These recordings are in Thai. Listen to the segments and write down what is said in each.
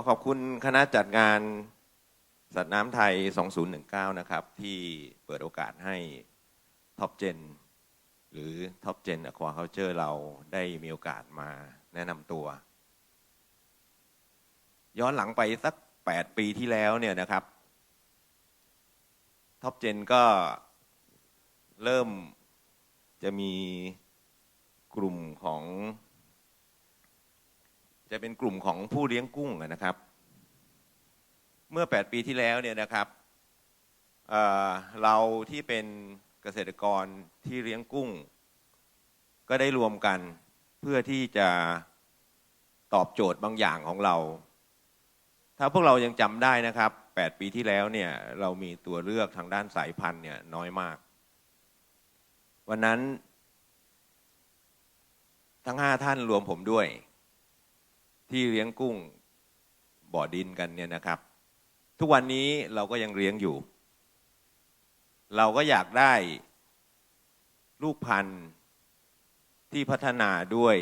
อขอบคุณคณะจัดงานสัตว์น้ำไทย 2019 นะครับ ที่เปิดโอกาสให้ท็อปเจนหรือท็อปเจนอควาเคาเจอร์เราได้มีโอกาสมาแนะนำตัว ย้อนหลังไปสัก 8 ปีที่แล้วเนี่ยนะครับท็อปเจนก็เริ่มจะมีกลุ่มของ จะเป็นกลุ่มของผู้เลี้ยงกุ้งนะครับ เมื่อ 8 ปีที่แล้วเนี่ยนะครับเเราที่เป็นเกษตรกรที่เลี้ยงกุ้ง ก็ได้รวมกันเพื่อที่จะตอบโจทย์บางอย่างของเรา ถ้าพวกเรายังจำได้นะครับ 8 ปีที่แล้วเนี่ยเรามีตัวเลือกทางด้านสายพันธุ์เนี่ยน้อยมาก วันนั้นทั้งห้าท่านรวมผมด้วย ที่เลี้ยงกุ้งบ่อดินกันเนี่ยนะครับ ทุกวันนี้เราก็ยังเลี้ยงอยู่ เราก็อยากได้ลูกพันธุ์ที่พัฒนาด้วย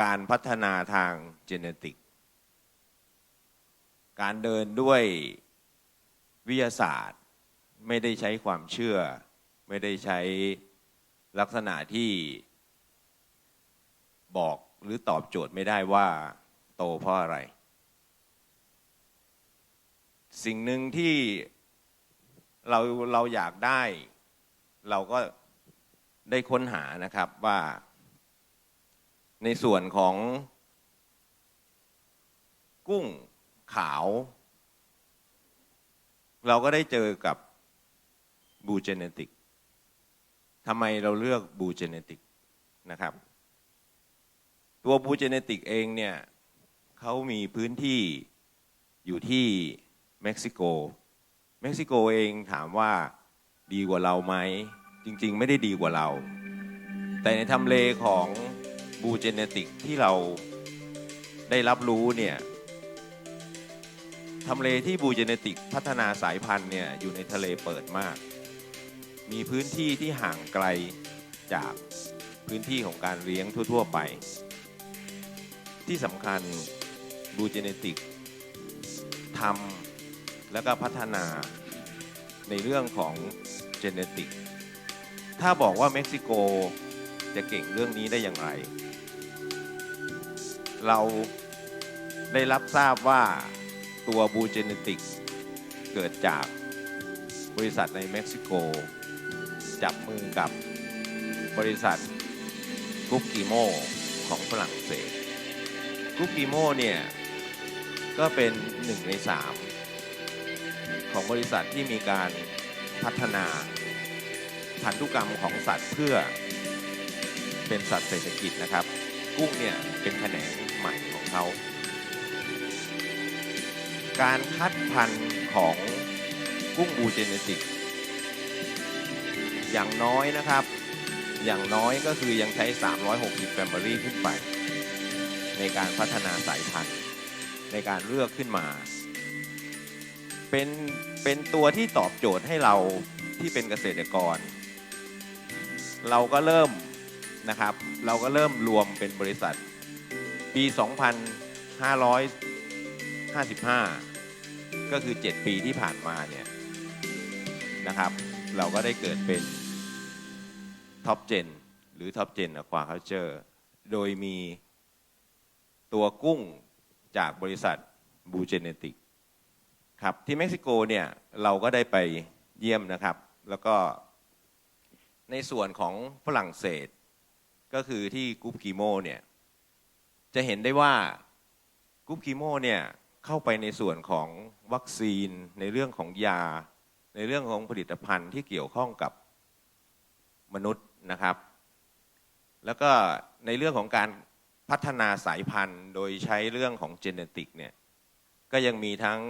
การพัฒนาทางเจเนติก การเดินด้วยวิทยาศาสตร์ ไม่ได้ใช้ความเชื่อ ไม่ได้ใช้ลักษณะที่บอก หรือตอบโจทย์ไม่ได้ว่าโตเพราะอะไร สิ่งหนึ่งที่เราเราอยากได้ เราก็ได้ค้นหานะครับว่า ในส่วนของกุ้งขาว เราก็ได้เจอกับบูเจเนติกทำไมเราเลือกบูเจเนติกนะครับ ตัวบูเจเนติกเองเนี่ยเขามีพื้นที่อยู่ที่เม็กซิโก เม็กซิโกเองถามว่าดีกว่าเราไหม จริง ๆ ไม่ได้ดีกว่าเรา แต่ในทำเลของบูเจเนติกที่เราได้รับรู้เนี่ยทำเลที่บูเจเนติกพัฒนาสายพันธุ์เนี่ยอยู่ในทะเลเปิดมาก มีพื้นที่ที่ห่างไกลจากพื้นที่ของการเลี้ยงทั่ว ๆ ไป ที่สำคัญบูเจเนติกทำแล้วก็พัฒนาในเรื่องของเจเนติกถ้าบอกว่าเม็กซิโกจะเก่งเรื่องนี้ได้อย่างไร เราได้รับทราบว่าตัวบูเจเนติกเกิดจากบริษัทในเม็กซิโก จับมือกับบริษัทกรุ๊ปกีโมของฝรั่งเศส กรุ๊ปกีโมเนี่ยก็เป็นหนึ่งในสามของบริษัทที่มีการพัฒนาพันธุกรรมของสัตว์เพื่อเป็นสัตว์เศรษฐกิจนะครับ กุ้งเนี่ยเป็นแขนงใหม่ของเขา การคัดพันธุ์ของกุ้งบูเจเนติก อย่างน้อยนะครับ อย่างน้อยก็คือยังใช้ 360 แฟมบอรี่ขึ้นไป ในการพัฒนาสายพันธุ์ในการเลือกขึ้นมา เป็นเป็นตัวที่ตอบโจทย์ให้เราที่เป็นเกษตรกร เราก็เริ่มนะครับเราก็เริ่มรวมเป็นบริษัท ปี 2555 ก็คือ 7 ปีที่ผ่านมาเนี่ยนะครับ เราก็ได้เกิดเป็นท็อปเจนหรือท็อปเจนอะควาเคาเจอร์โดยมี ตัวกุ้งจากบริษัทบูเจเนติกครับที่เม็กซิโกเนี่ยเราก็ได้ไปเยี่ยมนะครับ แล้วก็ในส่วนของฝรั่งเศส ก็คือที่กุ๊ปกีโมเนี่ยจะเห็นได้ว่ากุ๊ปกีโมเนี่ยเข้าไปในส่วนของวัคซีนในเรื่องของยา ในเรื่องของผลิตภัณฑ์ที่เกี่ยวข้องกับมนุษย์นะครับ แล้วก็ในเรื่องของการ พัฒนาสายพันธุ์โดยใช้เรื่องของเจเนติกเนี่ยก็ยังมีทั้ง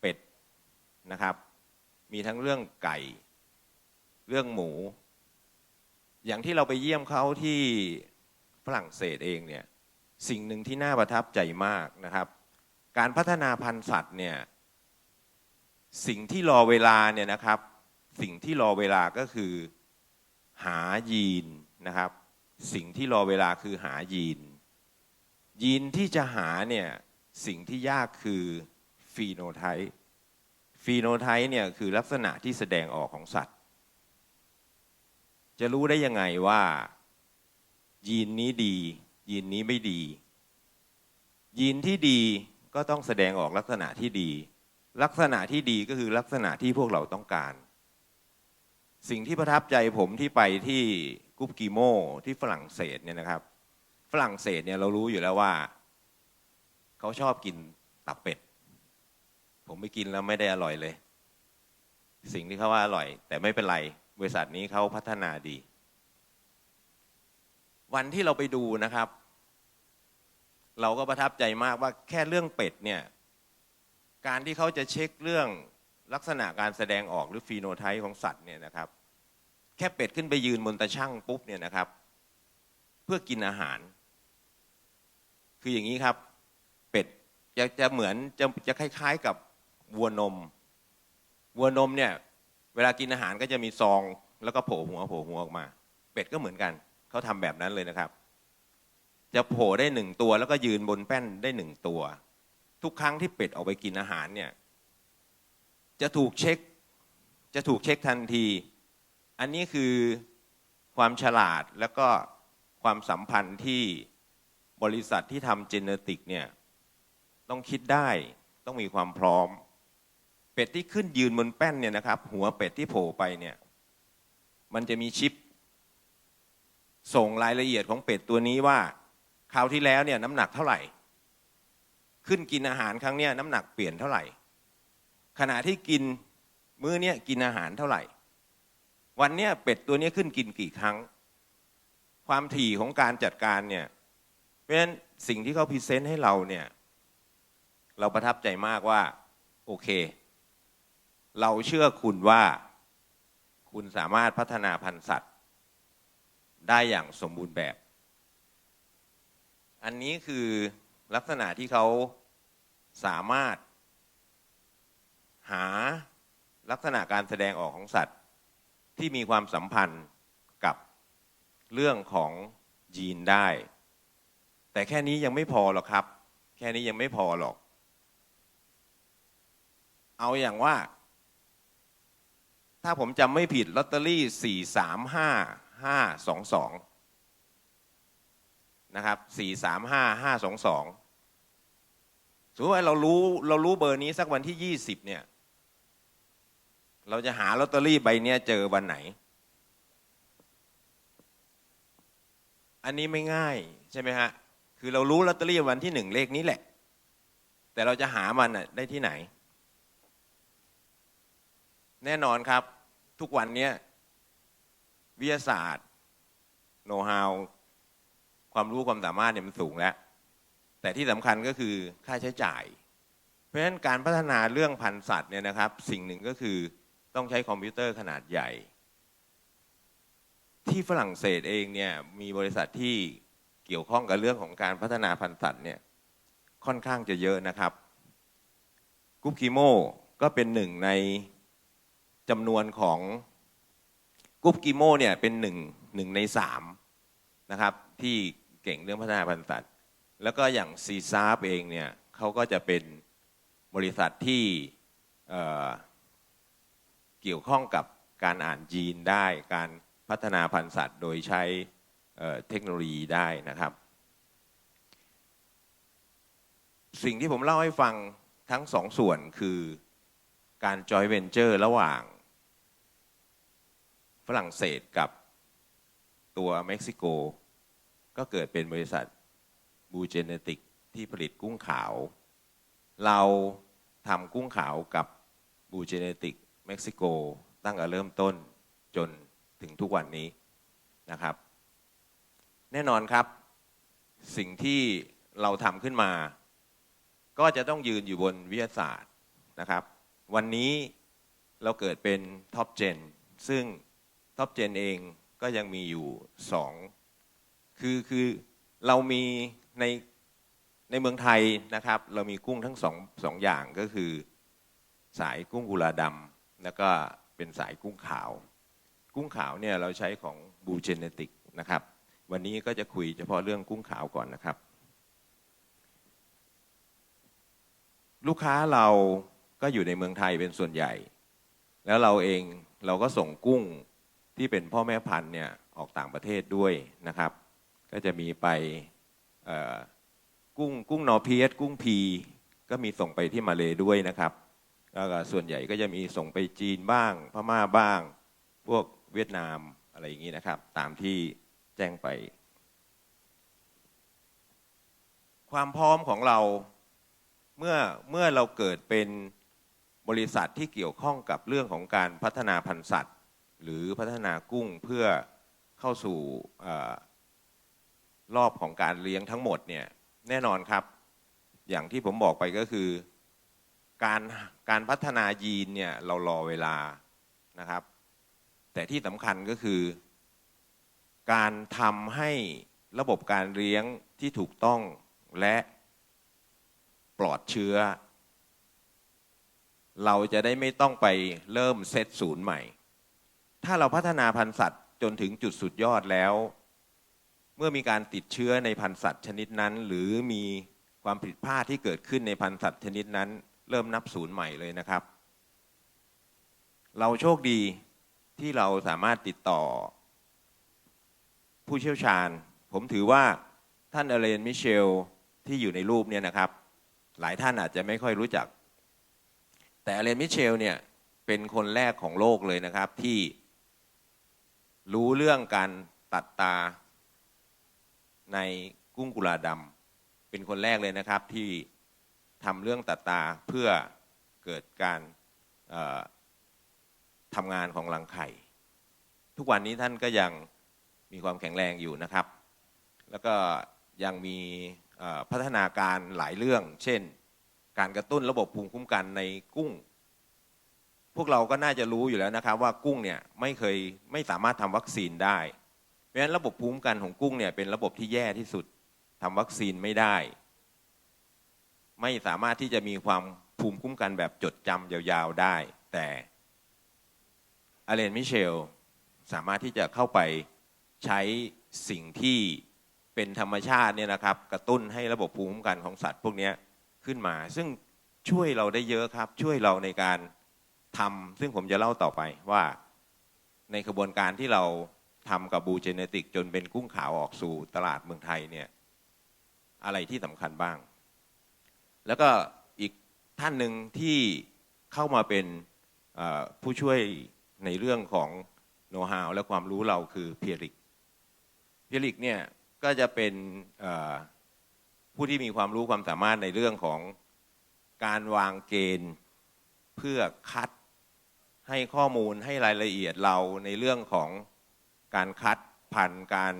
เป็ดนะครับ มีทั้งเรื่องไก่ เรื่องหมู อย่างที่เราไปเยี่ยมเขาที่ฝรั่งเศสเองเนี่ยสิ่งหนึ่งที่น่าประทับใจมากนะครับ การพัฒนาพันธุ์สัตว์เนี่ยสิ่งที่รอเวลาเนี่ยนะครับ สิ่งที่รอเวลาก็คือหายีนนะครับ สิ่งที่รอเวลาคือหายีน ยีนที่จะหาเนี่ยสิ่งที่ยากคือฟีโนไทป์ฟีโนไทป์เนี่ยคือลักษณะที่แสดงออกของสัตว์ จะรู้ได้ยังไงว่า ยีนนี้ดี ยีนนี้ไม่ดี ยีนที่ดีก็ต้องแสดงออกลักษณะที่ดี ลักษณะที่ดีก็คือลักษณะที่พวกเราต้องการ สิ่งที่ประทับใจผมที่ไปที่ กุ๊ปกิโมที่ฝรั่งเศสเนี่ยนะครับ ฝรั่งเศสเนี่ยเรารู้อยู่แล้วว่า เขาชอบกินตับเป็ด ผมไปกินแล้วไม่ได้อร่อยเลย สิ่งที่เขาว่าอร่อย แต่ไม่เป็นไร บริษัทนี้เขาพัฒนาดี วันที่เราไปดูนะครับ เราก็ประทับใจมากว่าแค่เรื่องเป็ดเนี่ย การที่เขาจะเช็คเรื่องลักษณะการแสดงออกหรือฟีโนไทป์ของสัตว์เนี่ยนะครับ ค่เป็ดขึ้นไปยืนบนตะช่างปุ๊บเนี่ยนะครับ เพื่อกินอาหาร คืออย่างนี้ครับ เป็ดจะจะเหมือนจะจะคล้าย ๆกับวัวนม วัวนมเนี่ย เวลากินอาหารก็จะมีซอง แล้วก็โผล่หัวโผล่หัวออกมา เป็ดก็เหมือนกันเขาทำแบบนั้นเลยนะครับ จะโผล่ได้หนึ่งตัว แล้วก็ยืนบนแป้นได้หนึ่งตัว ทุกครั้งที่เป็ดออกไปกินอาหารเนี่ย จะถูกเช็ค จะถูกเช็คทันที อันนี้คือความฉลาดแล้วก็ความสัมพันธ์ที่บริษัทที่ทำเจเนติกเนี่ยต้องคิดได้ต้องมีความพร้อม เป็ดที่ขึ้นยืนบนแป้นเนี่ยนะครับ หัวเป็ดที่โผล่ไปเนี่ยมันจะมีชิป ส่งรายละเอียดของเป็ดตัวนี้ว่าคราวที่แล้วเนี่ยน้ำหนักเท่าไหร่ ขึ้นกินอาหารครั้งเนี้ยน้ำหนักเปลี่ยนเท่าไหร่ ขณะที่กินมื้อเนี้ยกินอาหารเท่าไหร่ วันเนี้ยเป็ดตัวนี้ขึ้นกินกี่ครั้ง ความถี่ของการจัดการเนี่ยเพราะฉะนั้นสิ่งที่เขาพรีเซนต์ให้เราเนี่ยเราประทับใจมากว่า โอเค เราเชื่อคุณว่าคุณสามารถพัฒนาพันธุ์สัตว์ ได้อย่างสมบูรณ์แบบ อันนี้คือลักษณะที่เขาสามารถ หาลักษณะการแสดงออกของสัตว์ ที่มีความสัมพันธ์กับเรื่องของยีนได้ แต่แค่นี้ยังไม่พอหรอกครับ แค่นี้ยังไม่พอหรอก เอาอย่างว่า ถ้าผมจำไม่ผิดลอตเตอรี่สี่สามห้าห้าสองสองนะครับสี่สามห้าห้าสองสองสมมติว่าเรารู้เรารู้เบอร์นี้สักวันที่ยี่สิบเนี่ย เราจะหาลอตเตอรี่ใบเนี้ยเจอวันไหน อันนี้ไม่ง่ายใช่ไหมฮะ คือเรารู้ลอตเตอรี่วันที่หนึ่งเลขนี้แหละ แต่เราจะหามันได้ที่ไหน แน่นอนครับ ทุกวันนี้วิทยาศาสตร์โน้ตฮาวความรู้ความสามารถเนี่ยมันสูงแล้ว แต่ที่สำคัญก็คือค่าใช้จ่าย เพราะฉะนั้นการพัฒนาเรื่องพันธุ์สัตว์เนี่ยนะครับ สิ่งหนึ่งก็คือ ต้องใช้คอมพิวเตอร์ขนาดใหญ่ ที่ฝรั่งเศสเองเนี่ยมีบริษัทที่เกี่ยวข้องกับเรื่องของการพัฒนาพันธุ์สัตว์เนี่ยค่อนข้างจะเยอะนะครับกุ๊ปกิโมก็เป็นหนึ่งในจำนวนของกุ๊ปกิโมเนี่ยเป็นหนึ่งหนึ่งในสามนะครับที่เก่งเรื่องพัฒนาพันธุ์สัตว์ แล้วก็อย่างซีซาร์เองเนี่ยเขาก็จะเป็นบริษัทที่ เกี่ยวข้องกับการอ่านยีนได้ การพัฒนาพันธุ์สัตว์ โดยใช้เเทคโนโลยีได้นะครับ สิ่งที่ผมเล่าให้ฟังทั้งสองส่วนคือการจอยเวนเจอร์ระหว่าง ฝรั่งเศสกับตัวเม็กซิโก ก็เกิดเป็นบริษัทบูเจเนติกที่ผลิตกุ้งขาว เราทำกุ้งขาวกับบูเจเนติก เม็กซิโกตั้งแต่เริ่มต้นจนถึงทุกวันนี้นะครับ แน่นอนครับ สิ่งที่เราทำขึ้นมา ก็จะต้องยืนอยู่บนวิทยาศาสตร์นะครับ วันนี้เราเกิดเป็นท็อปเจนซึ่งท็อปเจนเองก็ยังมีอยู่สองคือคือเรามีในในเมืองไทยนะครับ เรามีกุ้งทั้งสองสองอย่างก็คือ สายกุ้งกุลาดำ แล้วก็เป็นสายกุ้งขาว กุ้งขาวเนี่ยเราใช้ของบูเจเนติกนะครับ วันนี้ก็จะคุยเฉพาะเรื่องกุ้งขาวก่อนนะครับ ลูกค้าเราก็อยู่ในเมืองไทยเป็นส่วนใหญ่ แล้วเราเองเราก็ส่งกุ้งที่เป็นพ่อแม่พันธุ์เนี่ยออกต่างประเทศด้วยนะครับ ก็จะมีไปกุ้งกุ้งนอเพียสกุ้งพี ก็มีส่งไปที่มาเลด้วยนะครับ แล้วก็ส่วนใหญ่ก็จะมีส่งไปจีนบ้าง พม่าบ้าง พวกเวียดนามอะไรอย่างนี้นะครับ ตามที่แจ้งไป ความพร้อมของเราเมื่อเมื่อเราเกิดเป็นบริษัทที่เกี่ยวข้องกับเรื่องของการพัฒนาพันธุ์สัตว์ หรือพัฒนากุ้งเพื่อเข้าสู่เออรอบของการเลี้ยงทั้งหมดเนี่ยแน่นอนครับ อย่างที่ผมบอกไปก็คือ การการพัฒนายีนเนี่ยเรารอเวลานะครับ แต่ที่สำคัญก็คือ การทำให้ระบบการเลี้ยงที่ถูกต้องและปลอดเชื้อ เราจะได้ไม่ต้องไปเริ่มเซตศูนย์ใหม่ ถ้าเราพัฒนาพันธุ์สัตว์จนถึงจุดสุดยอดแล้ว เมื่อมีการติดเชื้อในพันธุ์สัตว์ชนิดนั้น หรือมีความผิดพลาดที่เกิดขึ้นในพันธุ์สัตว์ชนิดนั้น เริ่มนับศูนย์ใหม่เลยนะครับ เราโชคดีที่เราสามารถติดต่อ ผู้เชี่ยวชาญ ผมถือว่าท่านอเลนมิเชลที่อยู่ในรูปเนี่ยนะครับ หลายท่านอาจจะไม่ค่อยรู้จัก แต่อเลนมิเชลเนี่ยเป็นคนแรกของโลกเลยนะครับที่รู้เรื่องการตัดตาในกุ้งกุลาดำเป็นคนแรกเลยนะครับที่ ทำเรื่องตัดตาเพื่อเกิดการทำงานของรังไข่ ทุกวันนี้ท่านก็ยังมีความแข็งแรงอยู่นะครับ แล้วก็ยังมีพัฒนาการหลายเรื่อง เช่น การกระตุ้นระบบภูมิคุ้มกันในกุ้ง พวกเราก็น่าจะรู้อยู่แล้วนะครับ ว่ากุ้งเนี่ยไม่เคยไม่สามารถทำวัคซีนได้ เพราะฉะนั้นระบบภูมิคุ้มกันของกุ้งเนี่ยเป็นระบบที่แย่ที่สุดทำวัคซีนไม่ได้ ไม่สามารถที่จะมีความภูมิคุ้มกันแบบจดจำยาวๆได้ แต่อเลนมิเชลสามารถที่จะเข้าไปใช้สิ่งที่เป็นธรรมชาติเนี่ยนะครับ กระตุ้นให้ระบบภูมิคุ้มกันของสัตว์พวกนี้ขึ้นมา ซึ่งช่วยเราได้เยอะครับ ช่วยเราในการทำซึ่งผมจะเล่าต่อไปว่าในกระบวนการที่เราทำกับบูเจเนติกจนเป็นกุ้งขาวออกสู่ตลาดเมืองไทยเนี่ยอะไรที่สำคัญบ้าง แล้วก็อีกท่านหนึ่งที่เข้ามาเป็นผู้ช่วยในเรื่องของโน้ตฮาวและความรู้เราคือเพียริกเพียริกเนี่ยก็จะเป็นผู้ที่มีความรู้ความสามารถในเรื่องของการวางเกณฑ์เพื่อคัดให้ข้อมูลให้รายละเอียดเราในเรื่องของการคัดพันธุ์การ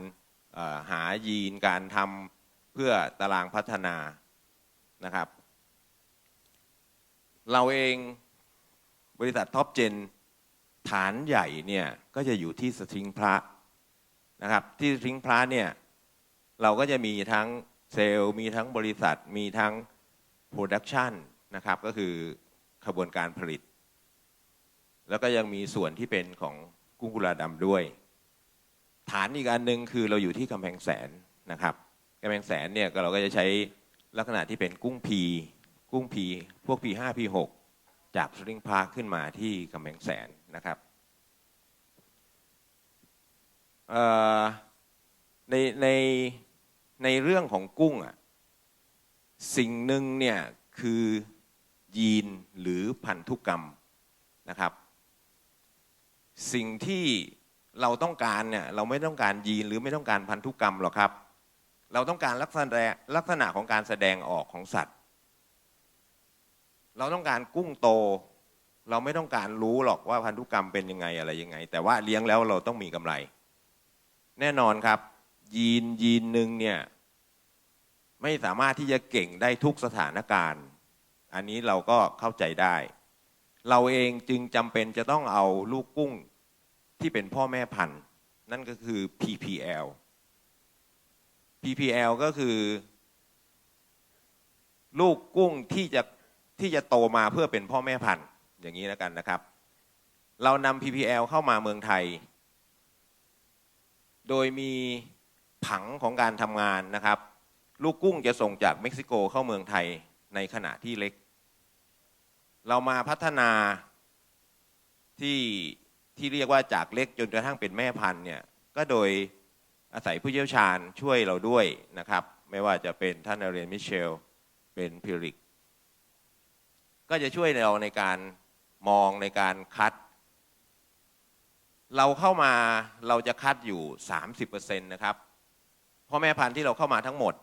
หายีนการทำเพื่อตารางพัฒนา นะครับ เราเองบริษัทท็อปเจนฐานใหญ่เนี่ยก็จะอยู่ที่สทิงพระนะครับที่สทิงพระเนี่ยเราก็จะมีทั้งเซลล์มีทั้งบริษัทมีทั้งโปรดักชันนะครับก็คือขบวนการผลิต แล้วก็ยังมีส่วนที่เป็นของกุ้งกุลาดำด้วย ฐานอีกอันหนึ่งคือเราอยู่ที่กำแพงแสนนะครับกำแพงแสนเนี่ยเราก็จะใช้ ลักษณะที่เป็นกุ้งพีกุ้งพีพวกพีห้าพีหกจากสลิงพาร์คขึ้นมาที่กำแพงแสนนะครับในในในเรื่องของกุ้งอะสิ่งหนึ่งเนี่ยคือยีนหรือพันธุกรรมนะครับ สิ่งที่เราต้องการเนี่ยเราไม่ต้องการยีนหรือไม่ต้องการพันธุกรรมหรอกครับ เราต้องการลักษณะลักษณะของการแสดงออกของสัตว์ เราต้องการกุ้งโต เราไม่ต้องการรู้หรอกว่าพันธุกรรมเป็นยังไงอะไรยังไง แต่ว่าเลี้ยงแล้วเราต้องมีกำไร แน่นอนครับ ยีนยีนหนึ่งเนี่ยไม่สามารถที่จะเก่งได้ทุกสถานการณ์ อันนี้เราก็เข้าใจได้ เราเองจึงจำเป็นจะต้องเอาลูกกุ้งที่เป็นพ่อแม่พันธุ์ นั่นก็คือ PPL PPL ก็คือ ลูกกุ้งที่จะที่จะโตมาเพื่อเป็นพ่อแม่พันธุ์อย่างนี้แล้วกันนะครับ เรานำ PPL เข้ามาเมืองไทย โดยมีผังของการทำงานนะครับ ลูกกุ้งจะส่งจากเม็กซิโกเข้าเมืองไทยในขณะที่เล็ก เรามาพัฒนาที่ที่เรียกว่าจากเล็กจนกระทั่งเป็นแม่พันธุ์เนี่ยก็โดย อาศัยผู้เชี่ยวชาญช่วยเราด้วยนะครับ ไม่ว่าจะเป็นท่านอาเรียนมิเชล เป็นพิริก ก็จะช่วยเราในการมองในการคัด เราเข้ามาเราจะคัดอยู่ 30%นะครับพ่อแม่พันธุ์ที่เราเข้ามาทั้งหมด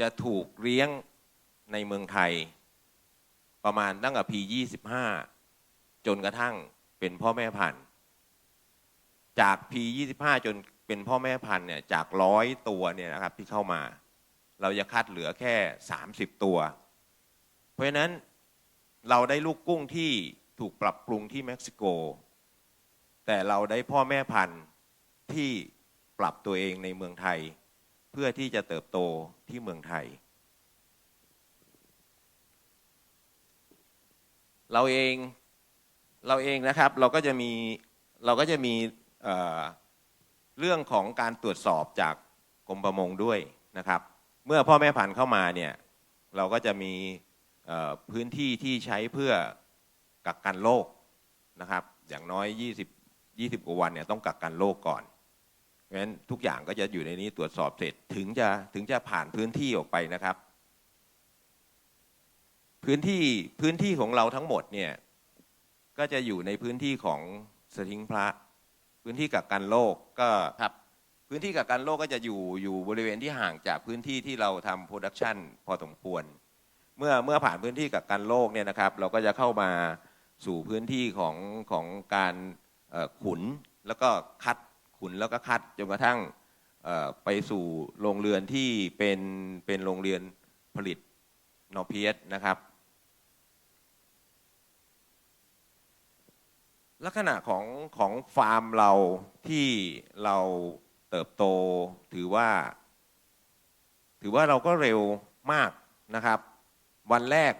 จะถูกเลี้ยงในเมืองไทย ประมาณตั้งแต่ปี25จนกระทั่งเป็นพ่อแม่พันธุ์ จาก P25 จนเป็นพ่อแม่พันธุ์เนี่ยจากร้อยตัวเนี่ยนะครับที่เข้ามา เราจะคัดเหลือแค่ 30 ตัว เพราะฉะนั้นเราได้ลูกกุ้งที่ถูกปรับปรุงที่เม็กซิโก แต่เราได้พ่อแม่พันธุ์ที่ปรับตัวเองในเมืองไทย เพื่อที่จะเติบโตที่เมืองไทย เราเองเราเองนะครับเราก็จะมีเราก็จะมี เเรื่องของการตรวจสอบจากกรมประมงด้วยนะครับ เมื่อพ่อแม่พันธุ์เข้ามาเนี่ยเราก็จะมีพื้นที่ที่ใช้เพื่อกักกันโรคนะครับ อย่างน้อย 20 20 กว่าวันเนี่ยต้องกักกันโรคก่อนเพราะฉะนั้นทุกอย่างก็จะอยู่ในนี้ตรวจสอบเสร็จถึงจะถึงจะผ่านพื้นที่ออกไปนะครับ พื้นที่พื้นที่ของเราทั้งหมดเนี่ยก็จะอยู่ในพื้นที่ของสถิงพระ พื้นที่กักกันโรคก็ครับ พื้นที่กักกันโรคก็จะอยู่อยู่บริเวณที่ห่างจากพื้นที่ที่เราทำโปรดักชันพอสมควร เมื่อเมื่อผ่านพื้นที่กักกันโรคเนี่ยนะครับ เราก็จะเข้ามาสู่พื้นที่ของของการเอ่อขุนแล้วก็คัดขุนแล้วก็คัดจนกระทั่งเอ่อไปสู่โรงเรือนที่เป็นเป็นโรงเรือนผลิตนอเพียสนะครับ ลักษณะของของฟาร์มเราที่เราเติบโตถือว่า ถือว่าเราก็เร็วมากนะครับ วันแรก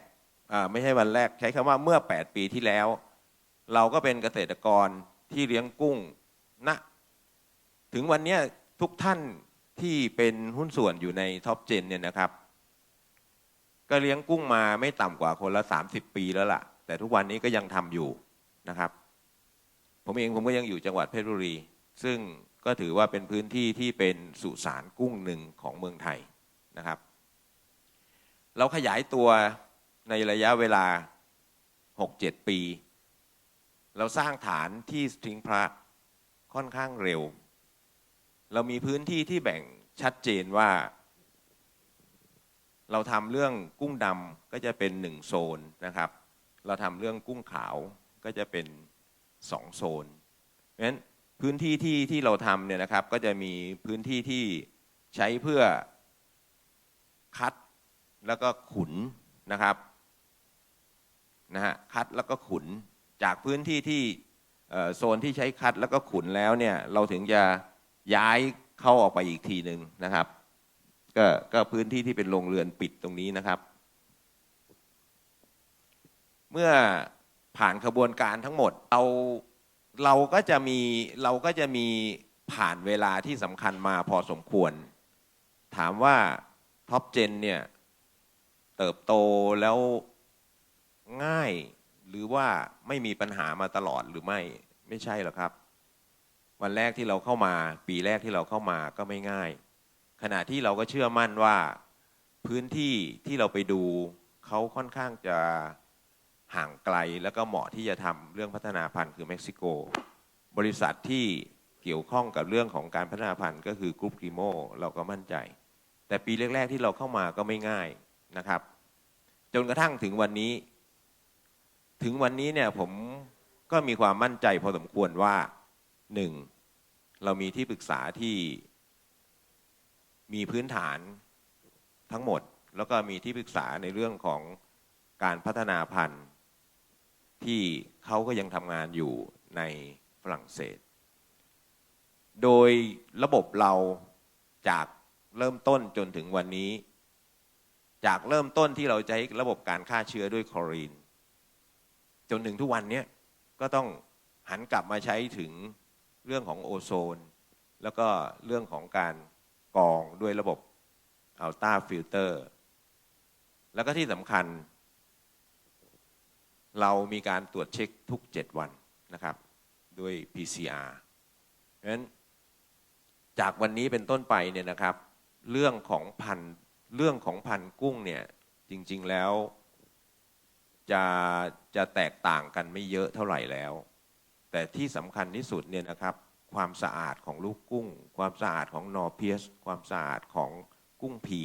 ไม่ใช่วันแรกใช้คำว่าเมื่อ 8 ปีที่แล้ว เราก็เป็นเกษตรกรที่เลี้ยงกุ้งณถึงวันนี้ทุกท่านที่เป็นหุ้นส่วนอยู่ในท็อปเจนเนี่ยนะครับ ก็เลี้ยงกุ้งมาไม่ต่ำกว่าคนละ 30 ปีแล้วล่ะ แต่ทุกวันนี้ก็ยังทำอยู่นะครับ ผมเองผมก็ยังอยู่จังหวัดเพชรบุรี ซึ่งก็ถือว่าเป็นพื้นที่ที่เป็นสุสานกุ้งหนึ่งของเมืองไทยนะครับ เราขยายตัวในระยะเวลา 6-7 ปี เราสร้างฐานที่สตริงพระค่อนข้างเร็ว เรามีพื้นที่ที่แบ่งชัดเจนว่า เราทำเรื่องกุ้งดำก็จะเป็นหนึ่งโซนนะครับ เราทำเรื่องกุ้งขาวก็จะเป็น สองโซนเพราะฉะนั้นพื้นที่ที่ที่เราทำเนี่ยนะครับ ก็จะมีพื้นที่ที่ใช้เพื่อคัดแล้วก็ขุนนะครับนะฮะคัดแล้วก็ขุนจากพื้นที่ที่โซนที่ใช้คัดแล้วก็ขุนแล้วเนี่ยเราถึงจะย้ายเข้าออกไปอีกทีหนึ่งนะครับก็ก็พื้นที่ที่เป็นโรงเรือนปิดตรงนี้นะครับ เมื่อ ผ่านขบวนการทั้งหมดเราเราก็จะมีเราก็จะมีผ่านเวลาที่สำคัญมาพอสมควร ถามว่าท็อปเจนเนี่ยเติบโตแล้วง่ายหรือว่าไม่มีปัญหามาตลอดหรือไม่ไม่ใช่หรอกครับ วันแรกที่เราเข้ามา ปีแรกที่เราเข้ามาก็ไม่ง่าย ขณะที่เราก็เชื่อมั่นว่าพื้นที่ที่เราไปดูเขาค่อนข้างจะ ห่างไกลแล้วก็เหมาะที่จะทำเรื่องพัฒนาพันธุ์คือเม็กซิโก บริษัทที่เกี่ยวข้องกับเรื่องของการพัฒนาพันธุ์ก็คือกรุ๊ปกรีโมเราก็มั่นใจ แต่ปีแรก ๆ ที่เราเข้ามาก็ไม่ง่ายนะครับ จนกระทั่งถึงวันนี้ ถึงวันนี้เนี่ยผมก็มีความมั่นใจพอสมควรว่าหนึ่งเรามีที่ปรึกษาที่มีพื้นฐานทั้งหมด แล้วก็มีที่ปรึกษาในเรื่องของการพัฒนาพันธุ์ ที่เขาก็ยังทำงานอยู่ในฝรั่งเศส โดยระบบเราจากเริ่มต้นจนถึงวันนี้ จากเริ่มต้นที่เราใช้ระบบการฆ่าเชื้อด้วยคลอรีน จนถึงทุกวันนี้ก็ต้องหันกลับมาใช้ถึงเรื่องของโอโซน แล้วก็เรื่องของการกรองด้วยระบบอัลตราฟิลเตอร์ แล้วก็ที่สำคัญ เรามีการตรวจเช็คทุก 7 วันนะครับด้วย PCR เพราะฉะนั้นจากวันนี้เป็นต้นไปเนี่ยนะครับ เรื่องของพันเรื่องของพันกุ้งเนี่ยจริง ๆแล้วจะจะแตกต่างกันไม่เยอะเท่าไหร่แล้ว แต่ที่สำคัญที่สุดเนี่ยนะครับ ความสะอาดของลูกกุ้ง ความสะอาดของนอเพียสความสะอาดของกุ้งพี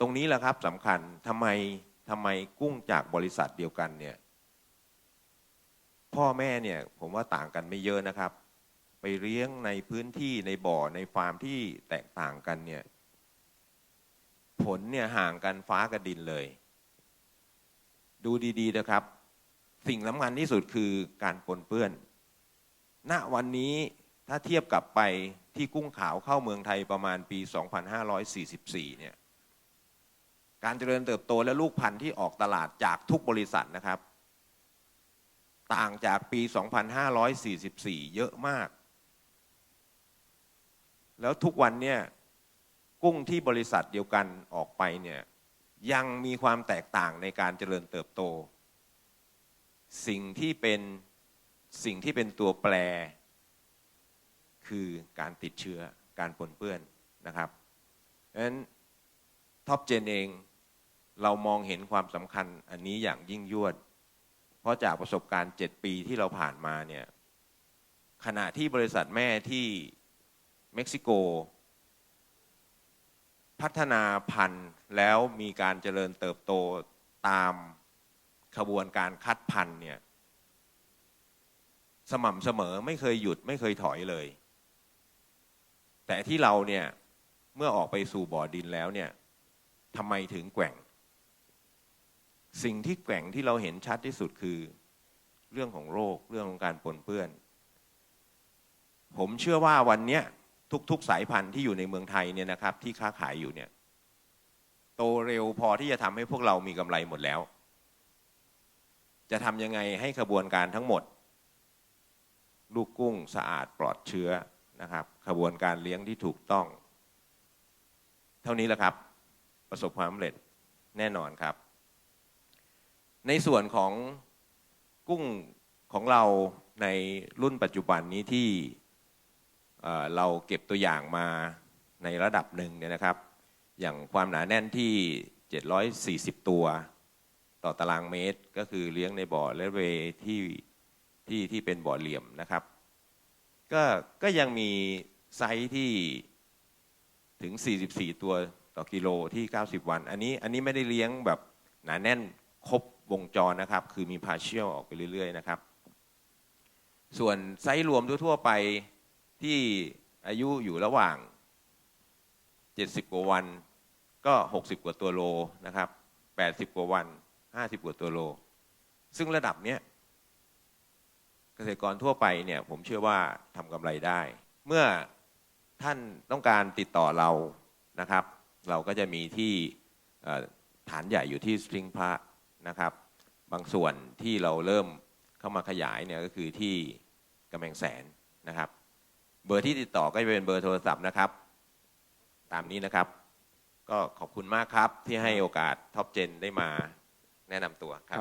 ตรงนี้แหละครับสำคัญทำไม ทำไมกุ้งจากบริษัทเดียวกันเนี่ยพ่อแม่เนี่ยผมว่าต่างกันไม่เยอะนะครับ ไปเลี้ยงในพื้นที่ในบ่อในฟาร์มที่แตกต่างกันเนี่ยผลเนี่ยห่างกันฟ้ากับดินเลย ดูดีๆนะครับ สิ่งสำคัญที่สุดคือการปนเปื้อน ณวันนี้ถ้าเทียบกับไปที่กุ้งขาวเข้าเมืองไทยประมาณปี 2544 เนี่ย การเจริญเติบโตและลูกพันธุ์ที่ออกตลาดจากทุกบริษัทนะครับ ต่างจากปี 2544 เยอะมาก แล้วทุกวันเนี่ยกุ้งที่บริษัทเดียวกันออกไปเนี่ยยังมีความแตกต่างในการเจริญเติบโต สิ่งที่เป็นสิ่งที่เป็นตัวแปร คือการติดเชื้อการปนเปื้อนนะครับเพราะฉะนั้นท็อปเจนเอง เรามองเห็นความสำคัญอันนี้อย่างยิ่งยวด เพราะจากประสบการณ์ 7 ปีที่เราผ่านมาเนี่ยขณะที่บริษัทแม่ที่เม็กซิโก พัฒนาพันธุ์แล้วมีการเจริญเติบโตตามขบวนการคัดพันธุ์เนี่ยสม่ำเสมอไม่เคยหยุดไม่เคยถอยเลย แต่ที่เราเนี่ยเมื่อออกไปสู่บ่อดินแล้วเนี่ยทำไมถึงแกว่ง สิ่งที่แกว่งที่เราเห็นชัดที่สุดคือเรื่องของโรคเรื่องของการปนเปื้อน ผมเชื่อว่าวันนี้ทุกๆสายพันธุ์ที่อยู่ในเมืองไทยเนี่ยนะครับ ที่ค้าขายอยู่เนี่ย โตเร็วพอที่จะทำให้พวกเรามีกำไรหมดแล้ว จะทำยังไงให้ขบวนการทั้งหมด ลูกกุ้งสะอาดปลอดเชื้อนะครับขบวนการเลี้ยงที่ถูกต้อง เท่านี้แหละครับ ประสบความสำเร็จแน่นอนครับ ในส่วนของกุ้งของเราในรุ่นปัจจุบันนี้ที่เราเก็บตัวอย่างมาในระดับหนึ่งเนี่ยนะครับ อย่างความหนาแน่นที่ 740 ตัว ต่อตารางเมตรก็คือเลี้ยงในบ่อและเวที่ที่ที่เป็นบ่อเหลี่ยมนะครับ ก็ก็ยังมีไซส์ที่ถึง 44 ตัวต่อกิโลที่ 90 วัน อันนี้อันนี้ไม่ได้เลี้ยงแบบหนาแน่นครบ วงจรนะครับ คือมีพาเชียลออกไปเรื่อย ๆ นะครับ ส่วนไซส์รวมทั่ว ๆ ไปที่อายุอยู่ระหว่าง 70 กว่าวัน ก็ 60 กว่าตัวโลนะครับ 80 กว่าวัน 50 กว่าตัวโล ซึ่งระดับเนี้ยเกษตรกรทั่วไปเนี่ยผมเชื่อว่าทำกำไรได้ เมื่อท่านต้องการติดต่อเรานะครับ เราก็จะมีที่ฐานใหญ่อยู่ที่สปริงพระ นะครับ บางส่วนที่เราเริ่มเข้ามาขยายเนี่ยก็คือที่กำแพงแสนนะครับ เบอร์ที่ติดต่อก็จะเป็นเบอร์โทรศัพท์นะครับ ตามนี้นะครับ ก็ขอบคุณมากครับที่ให้โอกาสท็อปเจนได้มาแนะนำตัวครับ